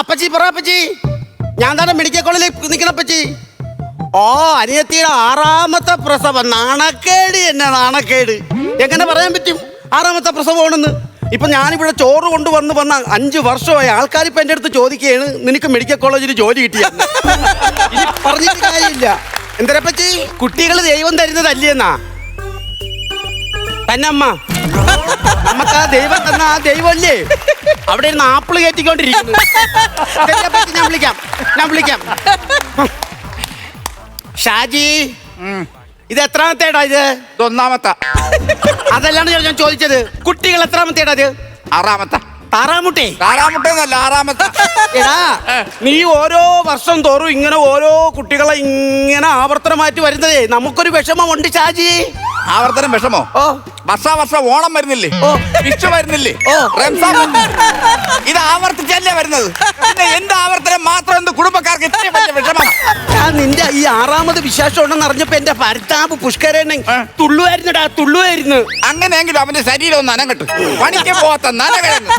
അപ്പച്ചി പറ അപ്പച്ചി. ഞാൻ തന്നെ മെഡിക്കൽ കോളേജിൽ നിൽക്കണ അപ്പച്ചി? ഓ അനിയത്തിയുടെ ആറാമത്തെ പ്രസവം. നാണക്കേട് എന്നെ നാണക്കേട്. എങ്ങനെ പറയാൻ പറ്റും? ആറാമത്തെ പ്രസവമാണെന്ന് ഇപ്പൊ ഞാനിവിടെ ചോറ് കൊണ്ടുവന്ന് വന്ന അഞ്ച് വർഷമായി ആൾക്കാർ ഇപ്പൊ എന്റെ അടുത്ത് ചോദിക്കുകയാണ് നിനക്ക് മെഡിക്കൽ കോളേജിൽ ജോലി കിട്ടിയ? പറഞ്ഞിട്ട് കാര്യമില്ല. എന്തരപ്പച്ചി കുട്ടികൾ ദൈവം തരുന്നതല്ലേന്നാ അമ്മ നമുക്ക് ആ ദൈവം തന്ന ആ ദൈവമല്ലേ? അവിടെ ഇരുന്ന് ആപ്പിൾ കയറ്റിക്കൊണ്ടിരിക്കുന്നു. ഞാൻ വിളിക്കാം. ഞാൻ വിളിക്കാം. ഷാജി ഇത് എത്രാമത്തേടാ ഇത്? ഒന്നാമത്തെ. അതല്ലാണ് ഞാൻ ചോദിച്ചത് കുട്ടികൾ എത്രാമത്തേടാ ഇത്? ആറാമത്തെ. താറാമുട്ടേ. താറാമുട്ടെന്നല്ല ആറാമത്തെ. എടാ നീ ഓരോ വർഷം തോറും ഇങ്ങനെ ഓരോ കുട്ടികളെ ഇങ്ങനെ ആവർത്തനമായിട്ട് വരുന്നതേ. നമുക്കൊരു വിഷമമുണ്ട് ഷാജി. ആവർത്തനം വിഷമോ? ഓ. വർഷാ വർഷം ഓണം വരുന്നില്ലേ. വിഷു വരുന്നില്ലേ. റംസാൻ ഇത് ആവർത്തിച്ചല്ലേ വരുന്നത്? പിന്നെ എന്റെ ആവർത്തനം മാത്രം എന്ത് കുടുംബക്കാർക്ക് ഇത്രയും വലിയ നിന്റെ ഈ ആറാമത് വിശേഷം ഉണ്ടെന്ന് അറിഞ്ഞപ്പോ എന്റെ പുഷ്കരൻ ഏ? തുള്ളുവായിരുന്നടാ തുള്ളുവായിരുന്നു. അങ്ങനെയെങ്കിലും അവന്റെ ശരീരം ഒന്ന് അനങ്ങട്ട്. പണിക്ക് പോവാത്ത നനകിഴങ്ങ്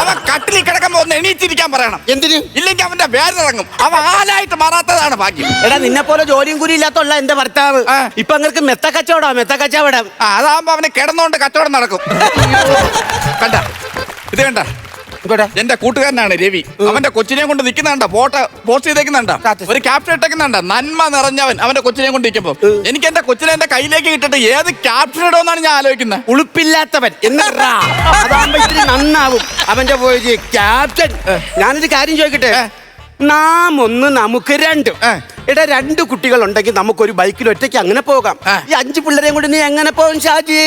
അവ കട്ടിലിൽ കിടക്കുമ്പോ ഒന്ന് എണീച്ചിരിക്കാൻ പറയണം. എന്തിന്? ഇല്ലെങ്കിൽ അവന്റെ വേരിറങ്ങും അവ ആലായിട്ട് മാറാത്തതാണ് ഭാഗ്യം. എടാ നിന്നെ പോലെ ജോലിയും കൂലി ഇല്ലാത്തുള്ള എന്റെ ഭർത്താവ്. ഇപ്പൊ അങ്ങനെ മെത്ത കച്ചവടം മെത്ത കച്ചവടം അതാകുമ്പോ അവന് കിടന്നുകൊണ്ട് കച്ചവടം നടക്കും. കണ്ട ഇത് കണ്ട. എന്റെ കൂട്ടുകാരനാണ് രവി. അവന്റെ കൊച്ചിനെ കൊണ്ട് നിൽക്കുന്നുണ്ട. Photo post ചെയ്തേക്കുന്നുണ്ട. ഒരു ക്യാപ്ഷൻ ഇട്ടേക്കുന്നുണ്ട. നന്മ നിറഞ്ഞവൻ അവന്റെ കൊച്ചിനെ കൊണ്ട് നിൽക്കുമ്പോൾ എനിക്ക് എന്റെ കൊച്ചിനെ എന്റെ കയ്യിലേക്ക് കിട്ടിട്ട് ഏത് ക്യാപ്ഷൻ ഇടുമെന്നാണ് ഞാൻ ആലോചിക്കുന്നത്. ഉളുപ്പില്ലാത്തവൻ ഇത്തിരി നന്നാവും. അവന്റെ പോയി ക്യാപ്റ്റൻ ഞാനൊരു കാര്യം ചോദിക്കട്ടെ. നാം ഒന്ന് നമുക്ക് രണ്ട്. എടാ രണ്ട് കുട്ടികൾ ഉണ്ടെങ്കിൽ നമുക്കൊരു ബൈക്കിൽ ഒറ്റയ്ക്ക് അങ്ങനെ പോകാം. ഈ അഞ്ച് പിള്ളേരെയും കൊണ്ട് നീ എങ്ങനെ പോകും ഷാജി?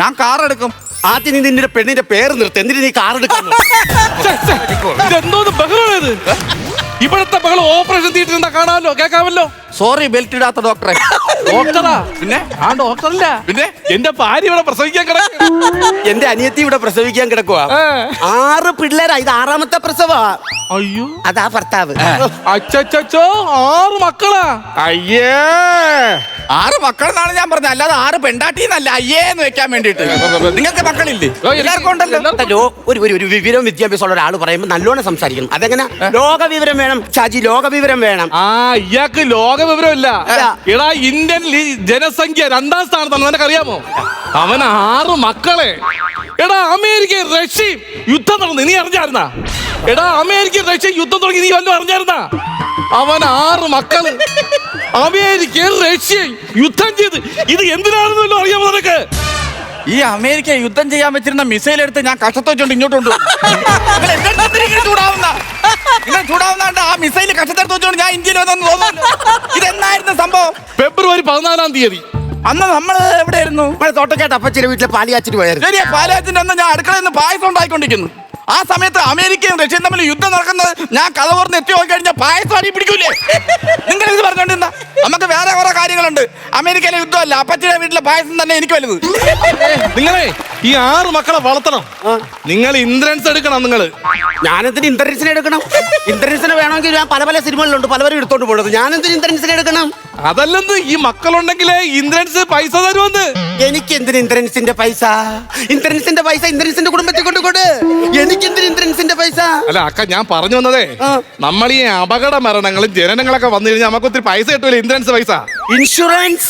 ഞാൻ കാർ എടുക്കും. ആദ്യം നീ നിന്റെ പെണ്ണിന്റെ പേര് നിർത്ത് എന്തിനു നീ കാർ എടുക്കുന്നു ഇതെന്തോന്ന് ബഹളമാണ് ഇത്? ഇവിടത്തെ ബഹളം ഓപ്പറേഷൻ തിയേറ്റർ എന്താ കാണാമല്ലോ കേൾക്കാമല്ലോ സോറി ബെൽറ്റ് ഇടാത്ത ഡോക്ടറെ ഡോക്ടറാ പിന്നെ? ആ ഡോക്ടറല്ല പിന്നെ? എന്റെ ഭാര്യ ഇവിടെ പ്രസവിക്കാൻ കിടക്കും എന്റെ അനിയത്തി ഇവിടെ പ്രസവിക്കാൻ കിടക്കുവാ. ആറ് പിള്ളേരാ. ഇത് ആറാമത്തെ പ്രസവാ. അയ്യോ. അതാ ഭർത്താവ്. അച്ചച്ചോ ആറ് മക്കളാ. അയ്യേ. ആറ് മക്കളെന്നാണ് ഞാൻ പറഞ്ഞത്. അല്ലാതെ ആറ് പെണ്ടാട്ടിന്നല്ല അയ്യേ എന്ന് വെക്കാൻ വേണ്ടിട്ട് നിങ്ങൾക്ക് മക്കളില്ലേ? എല്ലാവർക്കും ഉണ്ടല്ലോ. ലോ- ഒരു ഒരു ഒരു വിവരം വിദ്യാഭ്യാസമുള്ള ഒരാൾ പറയുമ്പോൾ നല്ലോണം സംസാരിക്കണം. അതെങ്ങനെ? ലോക വിവരം വേണം. ചാജി ലോക വിവരം വേണം. ആ ഇയാൾക്ക് ലോക വിവരമില്ല ഇല്ല. എടാ ഇന്ത്യൻ ജനസംഖ്യ രണ്ടാം സ്ഥാനത്താണ് നിനക്ക് അറിയാമോ അവൻ ആറ് മക്കളെ. എടാ അമേരിക്ക റഷ്യയും യുദ്ധം നടന്നു നീ അറിഞ്ഞായിരുന്ന? എടാ അമേരിക്ക റഷ്യ യുദ്ധം തുടങ്ങി. നീ വല്ലതും അറിഞ്ഞായിരുന്ന? അവൻ ആറ് മക്കൾ. അമേരിക്ക റഷ്യ യുദ്ധം ചെയ്ത്. ഇത് എന്തിനാണെന്നല്ലോ അറിയാമോ നിനക്ക്? ഈ അമേരിക്ക യുദ്ധം ചെയ്യാൻ വെച്ചിരുന്ന മിസൈൽ എടുത്ത് ഞാൻ കഷ്ടത്ത് ഇങ്ങോട്ടുണ്ട് ചൂടാവുന്ന? ഇങ്ങനെ ചൂടാവുന്നാണ്ട് ആ മിസൈൽ വെച്ചോണ്ട് ഞാൻ ഇന്ത്യയിൽ വന്നു തോന്നുന്നു. ഇതെന്നായിരുന്നു സംഭവം? ഫെബ്രുവരി പതിനാലാം തീയതി. അന്ന് നമ്മൾ എവിടെയായിരുന്നു? നമ്മുടെ തോട്ടക്കാട്ട് അപ്പച്ചിന്റെ വീട്ടിലെ പാലിയാച്ചിട്ട് പോയായിരുന്നു. ശരിയാ പാലിയാച്ചിന്റെ അന്ന് ഞാൻ അടുക്കളയിൽ നിന്ന് പായസം ഉണ്ടായിക്കൊണ്ടിരിക്കുന്നു. ആ സമയത്ത് അമേരിക്കയും റഷ്യയും തമ്മിൽ യുദ്ധം നടക്കുന്നത് ഞാൻ കഥ പറഞ്ഞ് എത്തി നോക്കി കഴിഞ്ഞാൽ പായസം അടി പിടിക്കൂലേ? നിങ്ങൾ ഇത് പറഞ്ഞോണ്ടിരുന്ന നമുക്ക് വേറെ കുറെ കാര്യങ്ങളുണ്ട്. അമേരിക്കയിലെ യുദ്ധമല്ല അപ്പച്ചിയുടെ വീട്ടിലെ പായസം തന്നെ എനിക്ക് വലുത്. നിങ്ങളെ ഈ ആറ് മക്കളെ വളർത്തണം. നിങ്ങൾ ഇൻഷുറൻസ് എടുക്കണം നിങ്ങൾ. ഞാനെന്തിന് ഇന്ദ്രൻസിനെ എടുക്കണം? ഇന്ദ്രൻസിനെ വേണമെങ്കിൽ ഞാൻ പല പല സിനിമകളിലുണ്ട് പലവരും എടുത്തോണ്ട് ഞാൻ ഞാനെന്തിന് ഇന്ദ്രൻസിനെ എടുക്കണം? അതല്ലെന്ന് ഈ മക്കളുണ്ടെങ്കിലേ ഇൻഷുറൻസ് പൈസ തരുമെന്ന് എനിക്ക് എന്തിന് ഇന്ദ്രൻസിന്റെ പൈസ? ഇന്ദ്രൻസിന്റെ പൈസ ഇന്ദ്രൻസിന്റെ കുടുംബത്തിൽ കൊണ്ട് കൊടു എനിക്ക് എന്തിന് ഇന്ദ്രൻസിന്റെ പൈസ? അല്ല അക്ക ഞാൻ പറഞ്ഞു വന്നതേ നമ്മൾ ഈ അപകട മരണങ്ങളും ജനനങ്ങളൊക്കെ വന്നു കഴിഞ്ഞാൽ നമുക്ക് ഒത്തിരി പൈസ കിട്ടൂല ഇൻഷുറൻസ് പൈസ? ഇൻഷുറൻസ്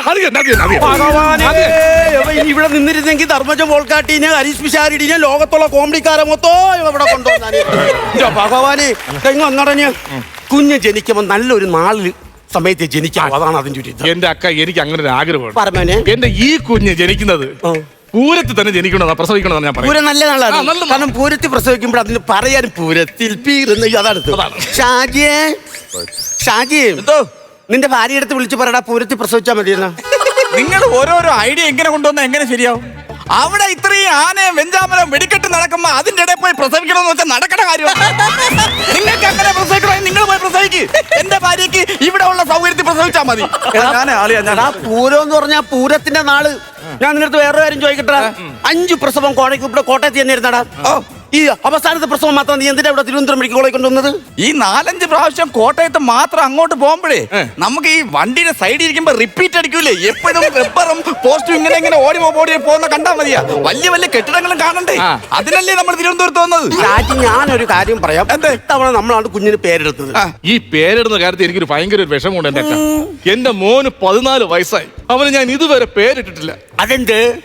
അത് തന്നെ, അത് തന്നെ, അത് തന്നെ. ഭഗവാനേ, അതെ. ഇവൻ ഇവിടെ നിന്നിരുന്നെങ്കിൽ ധർമ്മജം മോൾക്കാട്ടീനെ ഹരീഷ് പിഷാരിടിനെ ലോകത്തുള്ള കോമഡിക്കാരെ മൊത്തോ ഇവിടെ കൊണ്ടുവന്നു ഭഗവാനെ തെങ്ങ് ഒന്നടഞ്ഞ് കുഞ്ഞ് ജനിക്കുമ്പോ നല്ലൊരു നാളിൽ സമയത്ത് ജനിക്കാം. അതാണ് അതിന്റെ ഒരു ഇത്. എന്റെ അക്ക എനിക്ക് അങ്ങനെ ഒരു ആഗ്രഹമുണ്ട്. പറഞ്ഞേ എന്റെ ഈ കുഞ്ഞ് ജനിക്കുന്നത് പൂരത്തിൽ തന്നെ ജനിക്കണമെന്നാ പ്രസവിക്കണമെന്ന് ഞാൻ പറയും പൂരം നല്ല നാളാണ്. ആ. കാരണം പൂരത്തിൽ പ്രസവിക്കുമ്പോൾ അതിന് പറയാൻ പൂരത്തിൽ പീറുന്ന അതാണ് അതാണ്. ഷാജിയെ ഷാജിയെ എന്തോ? നിന്റെ ഭാര്യ എടുത്ത് വിളിച്ചു പറയടാ പൂരത്തിൽ പ്രസവിച്ചാൽ മതിയെന്ന്. നിങ്ങൾ ഓരോരോ ഐഡിയ എങ്ങനെ കൊണ്ടുവന്ന എങ്ങനെ ശരിയാവും? അവിടെ ഇത്രയും ആനയും വെഞ്ചാമരം വെടിക്കെട്ട് നടക്കുമ്പോ അതിന്റെ ഇടയിൽ പോയി പ്രസവിക്കണമെന്ന് വെച്ചാൽ നടക്കണ കാര്യം നിങ്ങൾക്ക് അങ്ങനെ പ്രസവിക്കണമെങ്കിൽ നിങ്ങൾ പോയി പ്രസവിക്ക്. എന്റെ ഭാര്യക്ക് ഇവിടെ ഉള്ള സൗകര്യത്തിൽ പ്രസവിച്ചാൽ മതി. ഞാൻ ആളിയാ ഞാൻ ആ പൂരം എന്ന് പറഞ്ഞാൽ പൂരത്തിന്റെ നാൾ. ഞാൻ നിന്റെ അടുത്ത് വേറെ കാര്യം ചോദിക്കട്ടെ അഞ്ചു പ്രസവം കോടയ്ക്ക് ഇവിടെ കോട്ടയത്ത് തന്നെ ഇരുന്നടാ ഓ ഈ അവസാനത്തെ പ്രസവം മാത്രം നീ എന്തിനാ ഇവിടെ തിരുവനന്തപുരം മെഡിക്കൽ കോളേജ് കൊണ്ടുവന്നത്? ഈ നാലഞ്ച് പ്രാവശ്യം കോട്ടയത്ത് മാത്രം അങ്ങോട്ട് പോകുമ്പോഴേ. നമുക്ക് ഈ വണ്ടിയുടെ സൈഡിൽ ഇരിക്കുമ്പോ റിപ്പീറ്റ് അടിക്കൂലേ? എപ്പോഴും റബ്ബറും പോസ്റ്റും ഇങ്ങനെ ഇങ്ങനെ ഓടി ഓടി പോകുന്ന കണ്ടാ മതിയാ. വലിയ വലിയ കെട്ടിടങ്ങളും കാണണ്ടേ? അതിനല്ലേ നമ്മൾ തിരുവനന്തപുരത്ത് വന്നത്? ഞാനൊരു കാര്യം പറയാം. എന്താ? ഇത്തവണ നമ്മളാണ് കുഞ്ഞിന് പേരെടുത്തത്. ഈ പേരെടുന്ന കാര്യത്തിൽ എനിക്കൊരു ഭയങ്കര ഒരു വിഷമമുണ്ട് എന്റെ മോന് പതിനാല് വയസ്സായി. അവന് ഞാൻ ഇതുവരെ പേരിട്ടിട്ടില്ല.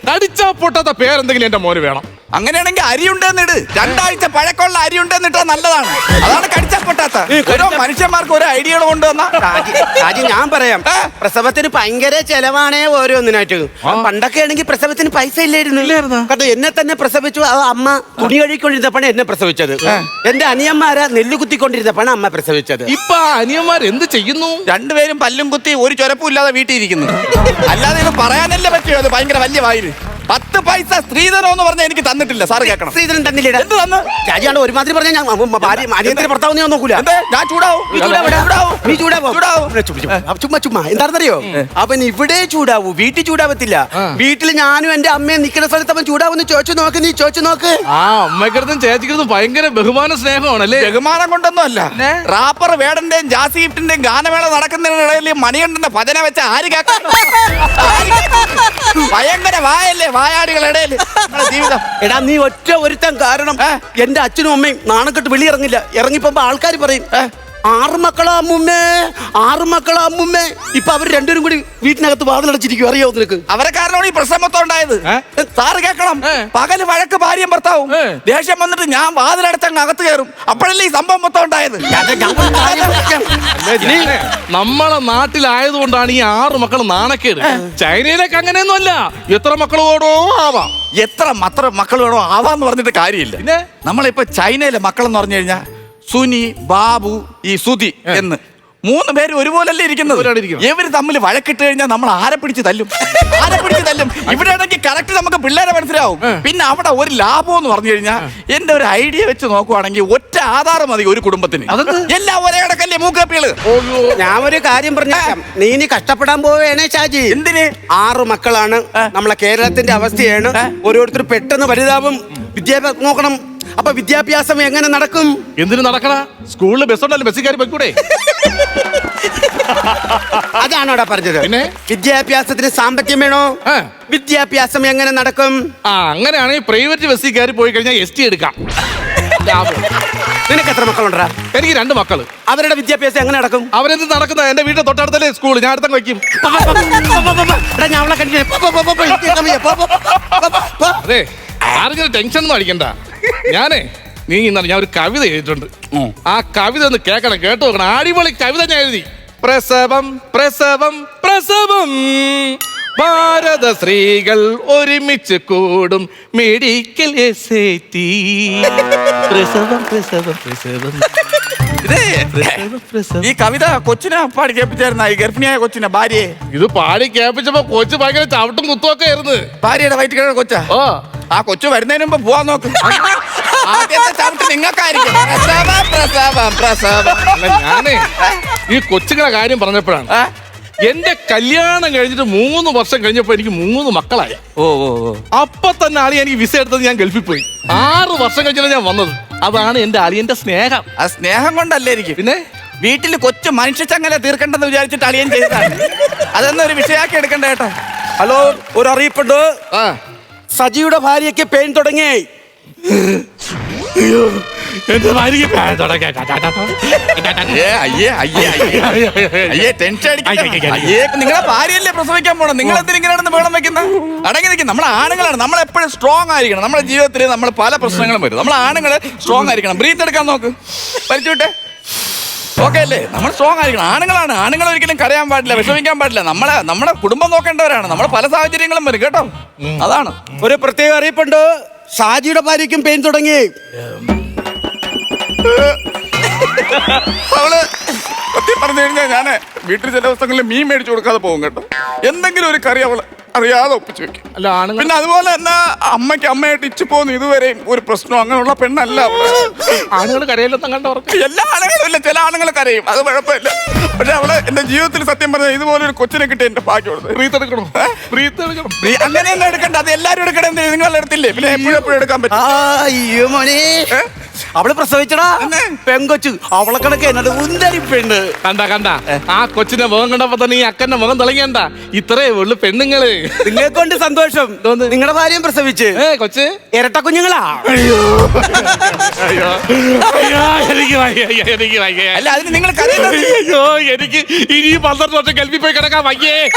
കടിച്ചാ പൊട്ടാത്ത പേരെന്തെങ്കിലും എന്റെ മോന് വേണം. അങ്ങനെയാണെങ്കിൽ അരി ഉണ്ടെന്നിട് രണ്ടാഴ്ച പഴക്കമുള്ള അരി ഉണ്ടെന്നിട്ടാ നല്ലതാണ്. അതാണ് കടിച്ചപ്പൊട്ടാത്ത ഓരോ മനുഷ്യന്മാർക്ക് ഒരു ഐഡിയകൾ കൊണ്ടുവന്ന. രാജി ഞാൻ പറയാം. പ്രസവത്തിന് ഭയങ്കര ചെലവാണേ ഓരോന്നിനായിട്ട്. പണ്ടൊക്കെ ആണെങ്കിൽ പ്രസവത്തിന് പൈസ ഇല്ലായിരുന്നു? കേട്ടോ എന്നെ തന്നെ പ്രസവിച്ചു. അത് അമ്മ തുണി കഴുകിക്കൊണ്ടിരുന്നപ്പോഴാണ് എന്നെ പ്രസവിച്ചത്. എന്റെ അനിയന്മാരെ നെല്ല് കുത്തിക്കൊണ്ടിരുന്നപ്പോഴാണ് അമ്മ പ്രസവിച്ചത്. ഇപ്പൊ ആ അനിയന്മാർ എന്ത് ചെയ്യുന്നു? രണ്ടുപേരും പല്ലും കുത്തി ഒരു ചൊരപ്പും ഇല്ലാതെ വീട്ടിൽ ഇരിക്കുന്നു. അല്ലാതെ ഇത് പറയാനല്ലേ പറ്റിയോ അത് ഭയങ്കര വലിയ വായിൽ പത്ത് പൈസ സ്ത്രീധനം എന്ന് പറഞ്ഞാൽ എനിക്ക് തന്നിട്ടില്ല. സാർ കേൾക്കണം. സ്ത്രീധനം തന്നില്ല. എന്ത് തന്ന്? രാജിയാണ് ഒരുമാതിരി പറഞ്ഞാൽ ഞാൻ അനിയത്തിന്റെ ഭർത്താവ് ഞാൻ നോക്കൂല. ഞാൻ ചൂടാവും. നീ. ചൂടാവും. ചുമ്മാ, ചുമ്മാ. എന്താണെന്നറിയോ? അവൻ ഇവിടെ ചൂടാവൂ. വീട്ടിൽ ചൂടാവത്തില്ല. വീട്ടിൽ ഞാനും എന്റെ അമ്മയും നിൽക്കുന്ന സ്ഥലത്ത് അവൻ ചൂടാവുന്ന ചോദിച്ചു നോക്ക് നീ ചോദിച്ചു നോക്ക്. ആ അമ്മക്കടുത്തും ചേച്ചിക്കടുത്തും ഭയങ്കര ബഹുമാന സ്നേഹമാണല്ലേ? ബഹുമാനം കൊണ്ടൊന്നും അല്ല റാപ്പർ വേടന്റെയും ജാസിഫ്റ്റിന്റെയും ഗാനമേള നടക്കുന്നതിനിടയിൽ മണികണ്ഠന്റെ ഭജന വെച്ച ആര് കേൾക്കാം വായല്ലേ വായാടികളുടെ ഇടയിൽ നമ്മുടെ ജീവിതം. എടാ നീ ഒറ്റ ഒരുത്തൻ കാരണം എന്റെ അച്ഛനും അമ്മയും നാണക്കെട്ട് വെളിയിറങ്ങില്ല. ഇറങ്ങിപ്പോ ആൾക്കാർ പറയും? ആറ് മക്കളാ അമ്മുമ്മേ ആറ് മക്കളാ അമ്മുമ്മേ. ഇപ്പൊ അവർ രണ്ടുപേരും കൂടി വീട്ടിനകത്ത് വാതിലടച്ചിരിക്കും അറിയോ നിനക്ക്? അവരെ കാരണമാണ് ഈ പ്രശ്നം മൊത്തം ഉണ്ടായത്? സാറ് കേൾക്കണം. പകൽ വഴക്ക് ഭാര്യയും ഭർത്താവും. ദേഷ്യം വന്നിട്ട് ഞാൻ വാതിലടച്ചങ്ങ് അകത്ത് കയറും. അപ്പോഴല്ലേ ഈ സംഭവം മൊത്തം ഉണ്ടായത്. നമ്മളെ നാട്ടിലായത് കൊണ്ടാണ് ഇനി നമ്മളെ നാട്ടിലായതുകൊണ്ടാണ് ഈ ആറ് മക്കൾ നാണക്കേട്. ചൈനയിലേക്ക് അങ്ങനെയൊന്നുമല്ല. എത്ര മക്കളോടോ ആവാം. എത്ര മത്ര മക്കൾ വേണോ ആവാന്ന് പറഞ്ഞിട്ട് കാര്യമില്ല. പിന്നെ? നമ്മളിപ്പോ ചൈനയിലെ മക്കൾ എന്ന് പറഞ്ഞു കഴിഞ്ഞാൽ സുനി ബാബു ഈ സുതി എന്ന് മൂന്ന് പേര് ഒരുപോലല്ലേ ഇരിക്കുന്നത്? ഇവർ തമ്മിൽ വഴക്കിട്ട് കഴിഞ്ഞാൽ നമ്മൾ ആരെ പിടിച്ച് തല്ലും? ആരെ പിടിച്ച് തല്ലും? ഇവിടെ ആണെങ്കിൽ കറക്റ്റ് നമുക്ക് പിള്ളേരെ മനസ്സിലാവും. പിന്നെ അവിടെ ഒരു ലാഭം എന്ന് പറഞ്ഞു കഴിഞ്ഞാൽ എന്റെ ഒരു ഐഡിയ വെച്ച് നോക്കുവാണെങ്കിൽ ഒറ്റ ആധാരം മതി ഒരു കുടുംബത്തിന്. എല്ലാം ഒരേ കണക്കല്ലേ മൂക്കപ്പികൾ? ഞാൻ ഒരു കാര്യം പറഞ്ഞേക്കാം. നീ ഇനി കഷ്ടപ്പെടാൻ പോവേണേ ഷാജി. എന്തിന്? ആറ് മക്കളാണ്. നമ്മളെ കേരളത്തിന്റെ അവസ്ഥയാണ്. ഓരോരുത്തർ പെട്ടെന്ന് പരിതാപം. വിദ്യാഭ്യാസം നോക്കണം. അപ്പൊ വിദ്യാഭ്യാസം എങ്ങനെ നടക്കും എന്തിനു നടക്കണ സ്കൂളിൽ ബസ് ഉണ്ടല്ലോ ബസ്സിൽ കയറി പോയിക്കൂടെ അതാണോടാ പറഞ്ഞത് പിന്നെ? വിദ്യാഭ്യാസത്തിന് സാമ്പത്തികം വേണോ ആ. വിദ്യാഭ്യാസം എങ്ങനെ നടക്കും ആ അങ്ങനെയാണെങ്കിൽ പ്രൈവറ്റ് ബസ്സിൽ കയറി പോയി കഴിഞ്ഞാൽ എസ് ടി എടുക്കാം ലാഭം. നിനക്ക് എത്ര മക്കളുണ്ടാ എനിക്ക് രണ്ട് മക്കൾ അവരുടെ വിദ്യാഭ്യാസം എങ്ങനെ നടക്കും അവരെന്ത് നടക്കുന്ന എന്റെ വീട്ടിൽ തൊട്ടടുത്തല്ലേ സ്കൂൾ ഞാൻ അടുത്തങ്ങ് വയ്ക്കും പോ, പോ, പോ, പോ, പോ, പോ, പോ. എടാ, ഞാൻ അവളെ കണ്ടില്ലേ? പോ, പോ, പോ, പോ, പോ. പോ, പോ, പോ, പോ, പോ. അതെ ആർക്കും ടെൻഷൻ ഒന്നും അടിക്കണ്ട ഞാനേ നീ ഇന്നലെ ഞാൻ ഒരു കവിത എഴുതിയിട്ടുണ്ട്. ആ കവിത ഒന്ന് കേൾക്കണം കേട്ടു നോക്കണം. അടിപൊളി കവിത ഞാൻ എഴുതി. പ്രസവം പ്രസവം പ്രസവം. ഭാരത സ്ത്രീകൾ ഒരുമിച്ച് കൂടും. മെഡിക്കൽ പ്രസവം പ്രസവം പ്രസവം. പ്രസവം പ്രസവം. ഈ കവിത കൊച്ചിനെ പാടി കേൾപ്പിച്ചായിരുന്ന ഈ ഗർഭിണിയായ കൊച്ചിനെ ഭാര്യയെ? ഇത് പാടി കേൾപ്പിച്ചപ്പോ കൊച്ചു ഭയങ്കര ചവിട്ടും കുത്തുമൊക്കെ ആയിരുന്നു. ഭാര്യയുടെ വയറ്റിൽ കൊച്ചാ? ഓ. ആ കൊച്ചു വരുന്നതിന് മുമ്പ് പോവാൻ നോക്ക്. ആദ്യത്തെ ചവിട്ട് നിങ്ങൾക്കായിരിക്കും. പ്രസവം പ്രസവം പ്രസവം അല്ല ഞാനേ ഈ കൊച്ചുങ്ങളെ കാര്യം പറഞ്ഞപ്പോഴാണ്. ആ? എന്റെ കല്യാണം കഴിഞ്ഞിട്ട് മൂന്ന് വർഷം കഴിഞ്ഞപ്പോ എനിക്ക് മൂന്ന് മക്കളായി. ഓ ഓ ഓ. അപ്പൊ തന്നെ അളി എനിക്ക് വിസ എടുത്തത് ഞാൻ ഗൾഫിൽ പോയി. ആറ് വർഷം കഴിഞ്ഞാണ് ഞാൻ വന്നത്. അതാണ് എന്റെ അളിയന്റെ സ്നേഹം. ആ സ്നേഹം കൊണ്ടല്ലേ ഇരിക്കും. പിന്നെ? വീട്ടിൽ കൊച്ചു മനുഷ്യച്ചങ്ങനെ തീർക്കണ്ടെന്ന് വിചാരിച്ചിട്ട് അളിയൻ ചെയ്തതാണ്. അതൊന്നും ഒരു വിഷയാക്കി എടുക്കണ്ട കേട്ടോ. ഹലോ ഒരു അറിയിപ്പുണ്ട് ആ. സജിയുടെ ഭാര്യയ്ക്ക് പെയിൻ തുടങ്ങി. എന്റെ ഭാര്യയ്ക്ക് അയ്യേ അയ്യേ അയ്യേ. അയ്യേ ടെൻഷൻ അടിക്കണ്ട. അയ്യേ നിങ്ങളെ ഭാര്യയല്ലേ പ്രസവിക്കാൻ പോണം? നിങ്ങൾ എന്തിനാണെന്ന് വേണം വെക്കുന്ന? അടങ്ങി നിൽക്കും നമ്മളെ ആണുങ്ങളാണ്. നമ്മൾ എപ്പോഴും സ്ട്രോങ് ആയിരിക്കണം. നമ്മുടെ ജീവിതത്തിൽ നമ്മൾ പല പ്രശ്നങ്ങളും വരും. നമ്മൾ ആണുങ്ങൾ സ്ട്രോങ് ആയിരിക്കണം. ബ്രീത്ത് എടുക്കാൻ നോക്ക്. വലിച്ചു ഓക്കെ അല്ലേ? നമ്മൾ സ്ട്രോങ് ആയിരിക്കണം. ആണുങ്ങളാണ്. ആണുങ്ങൾ ഒരിക്കലും കരയാൻ പാടില്ല വിഷമിക്കാൻ പാടില്ല. നമ്മളെ നമ്മുടെ കുടുംബം നോക്കേണ്ടവരാണ്. നമ്മളെ പല സാഹചര്യങ്ങളും വരും കേട്ടോ. അതാണ്. ഒരു പ്രത്യേക അറിയിപ്പുണ്ട്. ഷാജിയുടെ ഭാര്യയ്ക്കും പെയിൻ തുടങ്ങി. അവൾ സത്യം പറഞ്ഞു കഴിഞ്ഞാൽ ഞാൻ വീട്ടിൽ ചില ദിവസങ്ങളിൽ മീൻ മേടിച്ചു കൊടുക്കാതെ പോകും കേട്ടോ. എന്തെങ്കിലും ഒരു കറി അവൾ അറിയാതെ ഒപ്പിച്ചു വെക്കും. അല്ല ആണുങ്ങൾ പിന്നെ അതുപോലെ തന്നെ അമ്മയ്ക്ക് അമ്മയായിട്ട് ഇച്ചു പോകുന്നു ഇതുവരെയും ഒരു പ്രശ്നം അങ്ങനെയുള്ള പെണ്ണല്ല അവൾ. ആണുങ്ങൾ കണ്ടവർക്ക് എല്ലാ ആണുങ്ങളും ഇല്ല ചില ആണുങ്ങൾ കരയും. അത് കുഴപ്പമില്ല. പക്ഷെ അവൾ എന്റെ ജീവിതത്തിൽ സത്യം പറഞ്ഞ ഇതുപോലെ ഒരു കൊച്ചിനെ കിട്ടി എന്റെ ഭാഗ്യം ബ്രീത്ത് എടുക്കണോ? ബ്രീത്ത് എടുക്കണം? അങ്ങനെ തന്നെ എടുക്കണ്ട. അത് എല്ലാരും എടുക്കണേ നിങ്ങൾ എടുത്തില്ലേ? പിന്നെ എപ്പോഴും എപ്പോഴും എടുക്കാൻ പറ്റും. അയ്യോ മോനെ? അവൾ പ്രസവിച്ചടാ? പെങ്കൊച്ചു. അവളെ കണക്ക് എന്നോട് ഉന്തരി പെണ്ണ് കണ്ട. കണ്ട ആ കൊച്ചിന്റെ മുഖം കണ്ടപ്പോ തന്നെ ഈ അക്കന്റെ മുഖം തിളങ്ങിയണ്ട ഇത്രേ ഉള്ളു പെണ്ണുങ്ങൾ. നിങ്ങളെ കൊണ്ട് സന്തോഷം? നിങ്ങളുടെ ഭാര്യയും പ്രസവിച്ച്. ഏ കൊച്ച്. ഇരട്ട കുഞ്ഞുങ്ങളാ. അയ്യോ. അയ്യോ. അയ്യോ എനിക്ക് വയ്യ എനിക്ക് വയ്യ. അല്ല അതിന് നിങ്ങൾ കരയുന്നത് അയ്യോ എനിക്ക് ഇനി പന്ത്രണ്ട് വർഷം ഗൾഫിൽ പോയി കിടക്കാൻ വയ്യേ.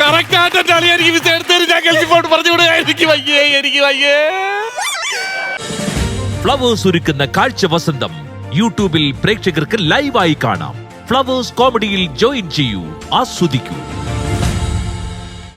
കറക്റ്റ് ആയിട്ട് എന്റെ അളിയാ എനിക്ക് വിസ ഞാൻ ഗൾഫിൽ പോയിട്ട് പറഞ്ഞു വിടുക എനിക്ക് വയ്യേ എനിക്ക് വയ്യേ. ഫ്ലവേഴ്സ് ഒരുക്കുന്ന കാഴ്ച വസന്തം. യൂട്യൂബിൽ പ്രേക്ഷകർക്ക് ലൈവായി കാണാം. ഫ്ലവേഴ്സ് കോമഡിയിൽ ജോയിൻ ചെയ്യൂ. ആസ്വദിക്കൂ.